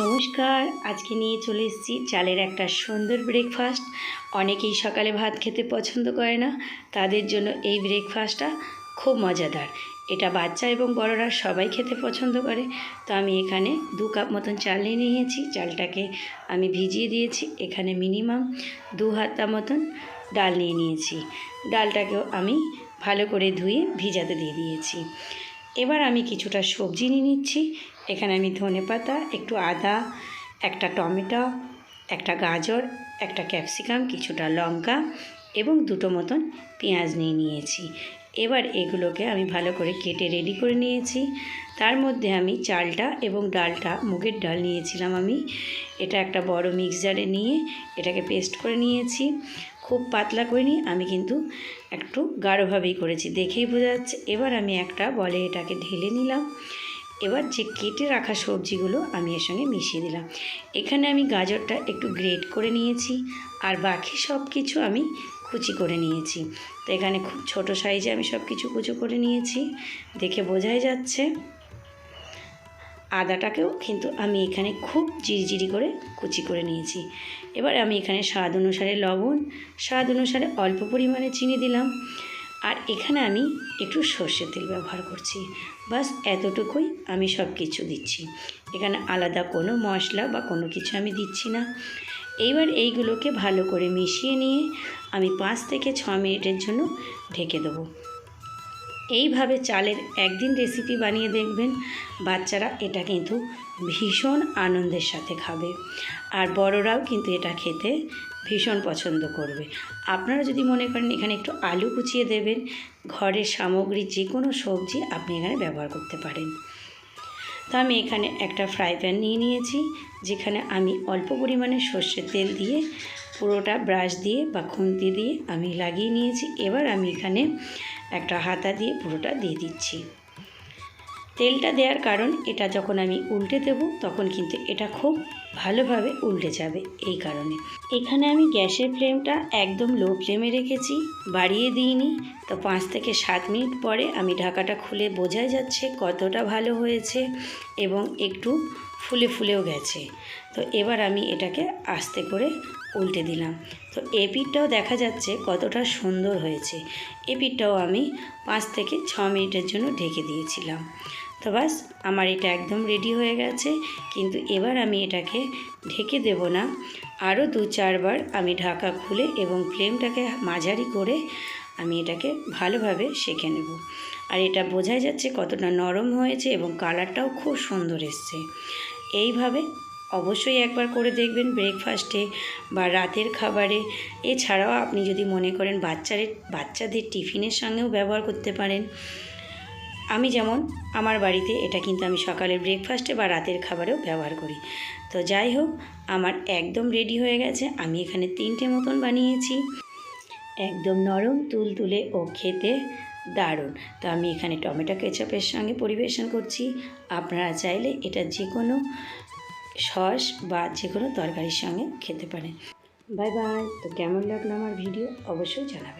নমস্কার, আজকে নিয়ে চলে এসেছি চালের একটা সুন্দর ব্রেকফাস্ট অনেকেই সকালে ভাত খেতে পছন্দ করে না, তাদের জন্য এই ব্রেকফাস্টটা খুব মজাদার। এটা বাচ্চা এবং বড়রা সবাই খেতে পছন্দ করে। তো আমি এখানে দু কাপ মতন চাল নিয়ে নিয়েছি। চালটাকে আমি ভিজিয়ে দিয়েছি। এখানে মিনিমাম দু হাতা মতন ডাল নিয়ে নিয়েছি। ডালটাকেও আমি ভালো করে ধুয়ে ভিজাতে দিয়ে দিয়েছি। এবার আমি কিছুটা সবজি নিয়ে নিচ্ছি। এখানে আমি ধনে পাতা, একটু আদা, একটা টমেটো, একটা গাজর, একটা ক্যাপসিকাম, কিছুটা লঙ্কা এবং দুটো মতন পেঁয়াজ নিয়ে নিয়েছি। এবার এগুলোকে আমি ভালো করে কেটে রেডি করে নিয়েছি। তার মধ্যে আমি চালটা এবং ডালটা, মুগের ডাল নিয়েছিলাম আমি। এটা একটা বড় মিক্সচারে নিয়ে এটাকে পেস্ট করে নিয়েছি। খুব পাতলা করে করিনি, আমি কিন্তু একটু গাঢ়ভাবেই করেছি। দেখেই বোঝা যাচ্ছে, এবার আমি একটা বলে এটাকে ঢেলে নিলাম। এবার যে কেটে রাখা সবজিগুলো আমি এর সঙ্গে মিশিয়ে দিলাম। এখানে আমি গাজরটা একটু গ্রেট করে নিয়েছি আর বাকি সব কিছু আমি কুচি করে নিয়েছি। তো এখানে খুব ছোট সাইজে আমি সব কিছু কুচো করে নিয়েছি। দেখে বোঝাই যাচ্ছে। আদাটাকেও কিন্তু আমি এখানে খুব জিরিজিরি করে কুচি করে নিয়েছি। এবার আমি এখানে স্বাদ অনুসারে লবণ, স্বাদ অনুসারে অল্প পরিমাণে চিনি দিলাম। আর এখানে আমি একটু সর্ষের তেল ব্যবহার করছি। বাস এতটুকুই আমি সব কিছু দিচ্ছি। এখানে আলাদা কোনো মশলা বা কোনো কিছু আমি দিচ্ছি না। এইবার এইগুলোকে ভালো করে মিশিয়ে নিয়ে আমি পাঁচ থেকে ছ মিনিটের জন্য ঢেকে দেবো। এইভাবে চালের একদিন রেসিপি বানিয়ে দেখবেন। বাচ্চারা এটা কিন্তু ভীষণ আনন্দের সাথে খাবে। আর বড়রাও কিন্তু এটা খেতে ভীষণ পছন্দ করবে। আপনারা যদি মনে করেন এখানে একটু আলু কুচিয়ে দেবেন, ঘরের সামগ্রী যে কোনো সবজি আপনি এখানে ব্যবহার করতে পারেন। তো আমি এখানে একটা ফ্রাই প্যান নিয়ে নিয়েছি, যেখানে আমি অল্প পরিমাণে সর্ষের তেল দিয়ে পুরোটা ব্রাশ দিয়ে বা খুন্তি দিয়ে আমি লাগিয়ে নিয়েছি। এবার আমি এখানে একটা হাতা দিয়ে পুরোটা দিয়ে দিচ্ছি। তেলটা দেওয়ার কারণ এটা যখন আমি উল্টে দেব, তখন কিন্তু এটা খুব ভালোভাবে উল্টে যাবে এই কারণে। এখানে আমি গ্যাসের ফ্লেমটা একদম লো ফ্লেমে রেখেছি, বাড়িয়ে দিইনি। তো পাঁচ থেকে সাত মিনিট পরে আমি ঢাকাটা খুলে বোঝাই যাচ্ছে কতটা ভালো হয়েছে এবং একটু ফুলে ফুলেও গেছে। তো এবার আমি এটাকে আস্তে করে উল্টে দিলাম। তো এপিটটাও দেখা যাচ্ছে কতটা সুন্দর হয়েছে। এপিটটাও আমি পাঁচ থেকে ছ মিনিটের জন্য ঢেকে দিয়েছিলাম। তো বাস, আমার এটা একদম রেডি হয়ে গেছে। কিন্তু এবার আমি এটাকে ঢেকে দেব না। আরও দু চারবার আমি ঢাকা খুলে এবং ফ্লেমটাকে মাঝারি করে আমি এটাকে ভালোভাবে সেঁকে নেব। আর এটা বোঝাই যাচ্ছে কতটা নরম হয়েছে এবং কালারটাও খুব সুন্দর এসছে। এইভাবে অবশ্যই একবার করে দেখবেন ব্রেকফাস্টে বা রাতের খাবারে। এছাড়াও আপনি যদি মনে করেন বাচ্চাদের বাচ্চাদের টিফিনের সঙ্গেও ব্যবহার করতে পারেন। আমি যেমন, আমার বাড়িতে এটা কিন্তু আমি সকালের ব্রেকফাস্টে বা রাতের খাবারেও ব্যবহার করি। তো যাই হোক, আমার একদম রেডি হয়ে গেছে। আমি এখানে তিনটে মতন বানিয়েছি। একদম নরম তুল তুলে ও খেতে দারুণ। তো আমি এখানে টমেটো কেচাপের সঙ্গে পরিবেশন করছি। আপনারা চাইলে এটা যে কোনো সস বা যে কোনো তরকারির সঙ্গে খেতে পারেন। Bye bye. তো কেমন লাগল আমার ভিডিও? অবশ্যই জানাবেন।